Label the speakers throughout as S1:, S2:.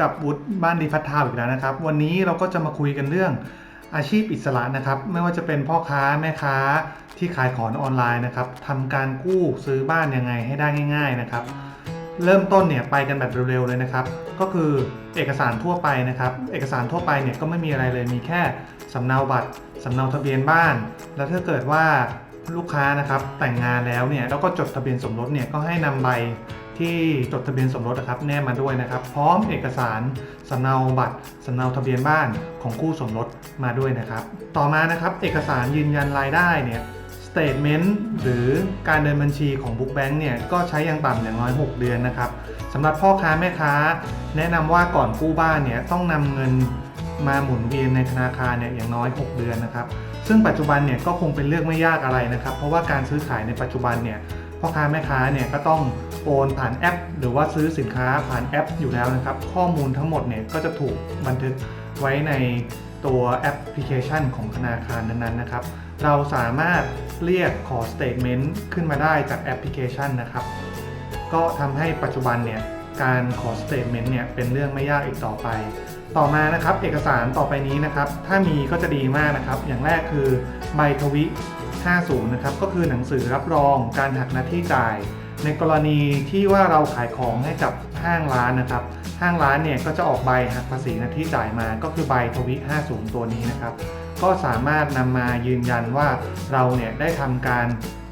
S1: กับวุฒิบ้านดีพัฒทาอีกแล้วนะครับ วันนี้เราก็จะมาคุยกันเรื่องอาชีพอิสระนะครับ ไม่ว่าจะเป็นพ่อค้าแม่ค้าที่ขายของออนไลน์นะครับทำการกู้ซื้อบ้านยังไงให้ได้ง่าย ๆนะครับ เริ่มต้นเนี่ยไปกันแบบเร็วๆเลยนะครับ ก็คือเอกสารทั่วไปนะครับ เอกสารทั่วไปเนี่ยก็ไม่มีอะไรเลยมีแค่สำเนาบัตรสำเนาทะเบียนบ้าน แล้วถ้าเกิดว่าลูกค้านะครับแต่งงานแล้วเนี่ยแล้วก็จดทะเบียนสมรสเนี่ยก็ให้นำใบ ที่จดทะเบียนสมรสนะครับแนบมาด้วยนะครับ พร้อมเอกสารสำเนาบัตรสำเนาทะเบียนบ้านของคู่สมรสมาด้วยนะครับ ต่อมานะครับเอกสารยืนยันรายได้เนี่ย Statement หรือการเดินบัญชีของ Book Bank เนี่ยก็ใช้อย่างต่ำอย่างน้อย 6 เดือนนะครับสำหรับพ่อค้าแม่ค้า แนะนำว่าก่อนกู้บ้านเนี่ยต้องนำเงินมาหมุนเวียนในธนาคารเนี่ยอย่างน้อย 6 เดือนนะครับ ซึ่งปัจจุบันเนี่ยก็คงเป็นเรื่องไม่ยากอะไรนะครับ เพราะว่าการซื้อขายในปัจจุบันเนี่ย พ่อค้าแม่ค้าเนี่ยก็ต้องโอนผ่านแอป หรือว่าซื้อสินค้าผ่านแอปอยู่แล้วนะครับ ข้อมูลทั้งหมดเนี่ยก็จะถูกบันทึกไว้ในตัวแอปพลิเคชันของธนาคารนั้นๆนะครับ เราสามารถเรียกขอ statement ขึ้นมาได้จากแอปพลิเคชันนะครับ ก็ทำให้ปัจจุบันเนี่ยการขอ statement เนี่ยเป็นเรื่องไม่ยากอีกต่อไป ต่อมานะครับเอกสารต่อไปนี้นะครับ ถ้ามีก็จะดีมากนะครับ อย่างแรกคือใบทวิ 50 นะครับ ก็คือหนังสือรับรองการหักหน้าที่จ่าย ในกรณีที่ว่าเราขายของให้กับห้างร้านนะครับ ห้างร้านเนี่ยก็จะออกใบหักภาษีหน้าที่จ่ายมา ก็คือใบทวิ 50 ตัวนี้นะครับ ก็สามารถนำมายืนยันว่าเราเนี่ยได้ทำการ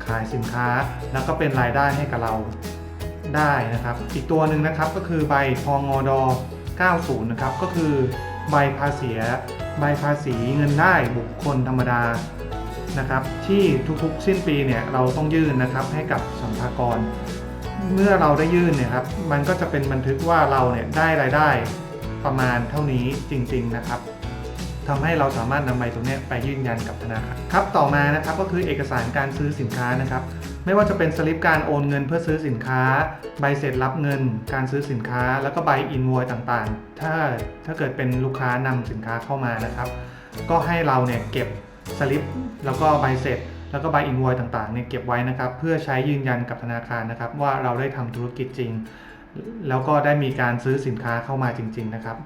S1: ขายสินค้า แล้วก็เป็นรายได้ให้กับเราได้นะครับ อีกตัวหนึ่งนะครับก็คือใบพองอด90 นะครับ ก็คือใบภาษีใบภาษีเงินได้บุคคลธรรมดา นะครับที่ทุกๆ สิ้นปีเนี่ยเราต้องยื่นนะครับให้กับสัมภากร เมื่อเราได้ยื่นเนี่ยครับมันก็จะเป็นบันทึกว่าเราเนี่ยได้รายได้ประมาณเท่านี้จริง ๆนะครับทำให้เราสามารถนำใบตรงเนี้ยไปยืนยันกับธนาคารครับต่อมานะครับก็คือเอกสารการซื้อสินค้านะครับไม่ว่าจะเป็นสลิปการโอนเงินเพื่อซื้อสินค้า ใบเสร็จรับเงิน การซื้อสินค้า แล้วก็ใบอินโวยต่างๆ ถ้าถ้าเกิดเป็นลูกค้านำสินค้าเข้ามานะครับ ก็ให้เราเนี่ยเก็บ สลิปแล้วก็ใบเสร็จ แล้วก็ใบอินโวยต่างๆเนี่ยเก็บไว้นะครับ เพื่อใช้ยืนยันกับธนาคารนะครับ ว่าเราได้ทำธุรกิจจริง แล้วก็ได้มีการซื้อสินค้าเข้ามาจริง ๆ นะครับ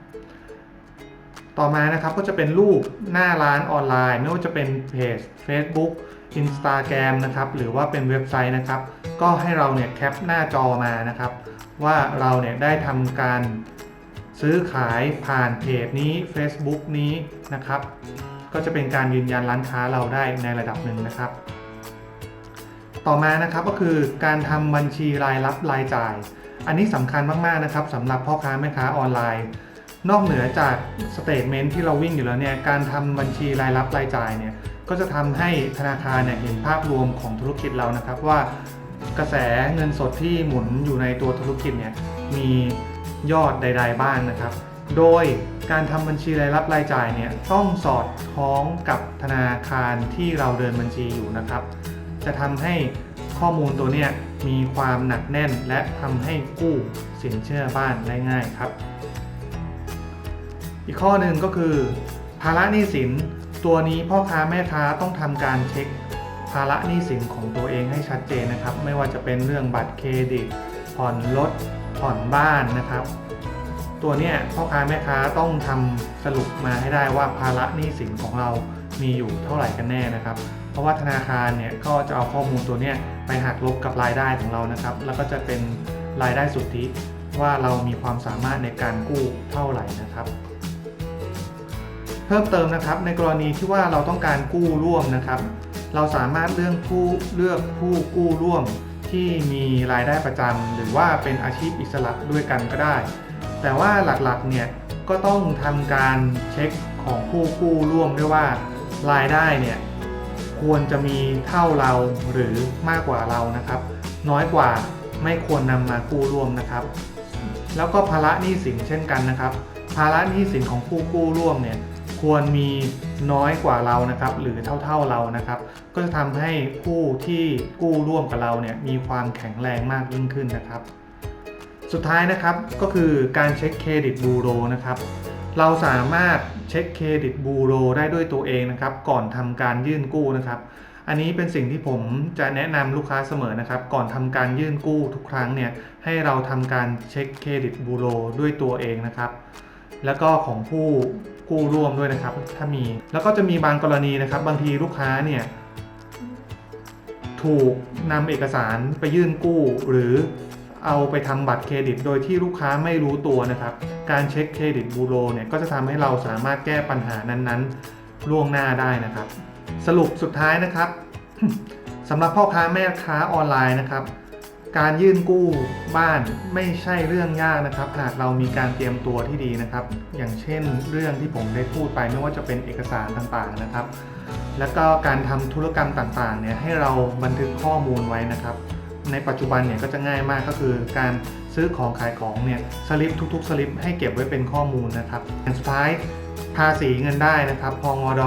S1: ต่อมานะครับก็จะเป็นรูปหน้าร้านออนไลน์ ไม่ว่าจะเป็นเพจ Facebook Instagram นะครับหรือว่าเป็นเว็บไซต์นะครับ ก็ให้เราเนี่ยแคปหน้าจอมานะครับ ว่าเราเนี่ยได้ทำการซื้อขายผ่านเพจนี้ Facebook นี้นะครับ ก็จะเป็นการยืนยันร้านค้าเราได้ในระดับหนึ่งนะครับ ต่อมานะครับก็คือการทำบัญชีรายรับรายจ่าย อันนี้สำคัญมากๆนะครับสำหรับพ่อค้าแม่ค้าออนไลน์ นอกเหนือจากสเตทเมนต์ที่เราวิ่งอยู่แล้วเนี่ยการทำบัญชีรายรับรายจ่ายเนี่ยก็จะทำให้ธนาคารเนี่ยเห็นภาพรวมของธุรกิจเรานะครับว่ากระแสเงินสดที่หมุนอยู่ในตัวธุรกิจเนี่ยมียอดใด ๆ บ้างนะครับ โดย การทำบัญชีรายรับรายจ่ายเนี่ยต้องสอดคล้องกับธนาคารที่เราเดินบัญชีอยู่นะครับ จะทำให้ข้อมูลตัวเนี้ยมีความหนักแน่นและทำให้กู้สินเชื่อบ้านได้ง่ายครับ อีกข้อหนึ่งก็คือ ภาระหนี้สินตัวนี้พ่อค้าแม่ค้าต้องทำการเช็คภาระหนี้สินของตัวเองให้ชัดเจนนะครับ ไม่ว่าจะเป็นเรื่องบัตรเครดิต ผ่อนรถผ่อนบ้านนะครับ ตัวเนี้ยพ่อค้าแม่ค้าต้องทำสรุปมาให้ได้ว่าภาระหนี้สินของเรามีอยู่เท่าไหร่กันแน่นะครับ เพราะว่าธนาคารเนี่ยก็จะเอาข้อมูลตัวเนี้ยไปหักลบกับรายได้ของเรานะครับ แล้วก็จะเป็นรายได้สุทธิว่าเรามีความสามารถในการกู้เท่าไหร่นะครับเพิ่มเติมนะครับในกรณีที่ว่าเราต้องการกู้ร่วมนะครับ เราสามารถเลือกผู้เลือกผู้กู้ร่วมที่มีรายได้ประจำหรือว่าเป็นอาชีพอิสระด้วยกันก็ได้ แต่ว่าหลักๆเนี่ยก็ต้องทำการเช็คของผู้กู้ร่วมด้วยว่ารายได้เนี่ยควรจะมีเท่าเราหรือมากกว่าเรานะครับ น้อยกว่าไม่ควรนำมากู้ร่วมนะครับ แล้วก็ภาระหนี้สินเช่นกันนะครับ ภาระหนี้สินของผู้กู้ร่วมเนี่ยควรมีน้อยกว่าเรานะครับ หรือเท่าๆเรานะครับ ก็จะทำให้ผู้ที่กู้ร่วมกับเราเนี่ยมีความแข็งแรงมากยิ่งขึ้นนะครับ สุดท้ายนะครับก็คือการเช็คเครดิตบูโรนะครับ เราสามารถเช็คเครดิตบูโรได้ด้วยตัวเองนะครับ ก่อนทำการยื่นกู้นะครับ อันนี้เป็นสิ่งที่ผมจะแนะนำลูกค้าเสมอนะครับ ก่อนทำการยื่นกู้ทุกครั้งเนี่ยให้เราทำการเช็คเครดิตบูโรด้วยตัวเองนะครับ แล้วก็ของผู้กู้ร่วมด้วยนะครับ ถ้ามีแล้วก็จะมีบางกรณีนะครับ บางทีลูกค้าเนี่ยถูกนำเอกสารไปยื่นกู้ หรือ เอาไปทำบัตรเครดิต โดยที่ลูกค้าไม่รู้ตัวนะครับ การเช็คเครดิตบูโรเนี่ยก็จะทำให้เราสามารถแก้ปัญหานั้นๆ ล่วงหน้าได้นะครับ สรุปสุดท้ายนะครับสำหรับพ่อค้าแม่ค้าออนไลน์นะครับ การยื่นกู้บ้านไม่ใช่เรื่องยากนะครับ หากเรามีการเตรียมตัวที่ดีนะครับ อย่างเช่นเรื่องที่ผมได้พูดไปไม่ว่าจะเป็นเอกสารต่างๆนะครับ แล้วก็การทำธุรกรรมต่างๆเนี่ยให้เราบันทึกข้อมูลไว้นะครับ ในปัจจุบันเนี่ยก็จะง่ายมากก็คือการซื้อของขายของเนี่ยสลิปทุกๆสลิปให้เก็บไว้เป็นข้อมูลนะครับอันสุดท้ายภาษีเงินได้นะครับพองอด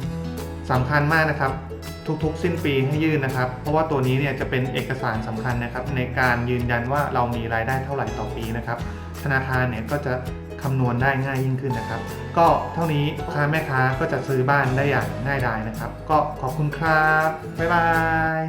S1: 90สำคัญมากนะครับทุกๆ สิ้นปีให้ยื่นนะครับ เพราะว่าตัวนี้เนี่ยจะเป็นเอกสารสำคัญนะครับ ในการยืนยันว่าเรามีรายได้เท่าไหร่ต่อปีนะครับ ธนาคารเนี่ยก็จะคำนวณได้ง่ายยิ่งขึ้นนะครับ ก็เท่านี้ค้าแม่ค้าก็จะซื้อบ้านได้อย่างง่ายดายนะครับ ก็ขอบคุณครับ บ๊ายบาย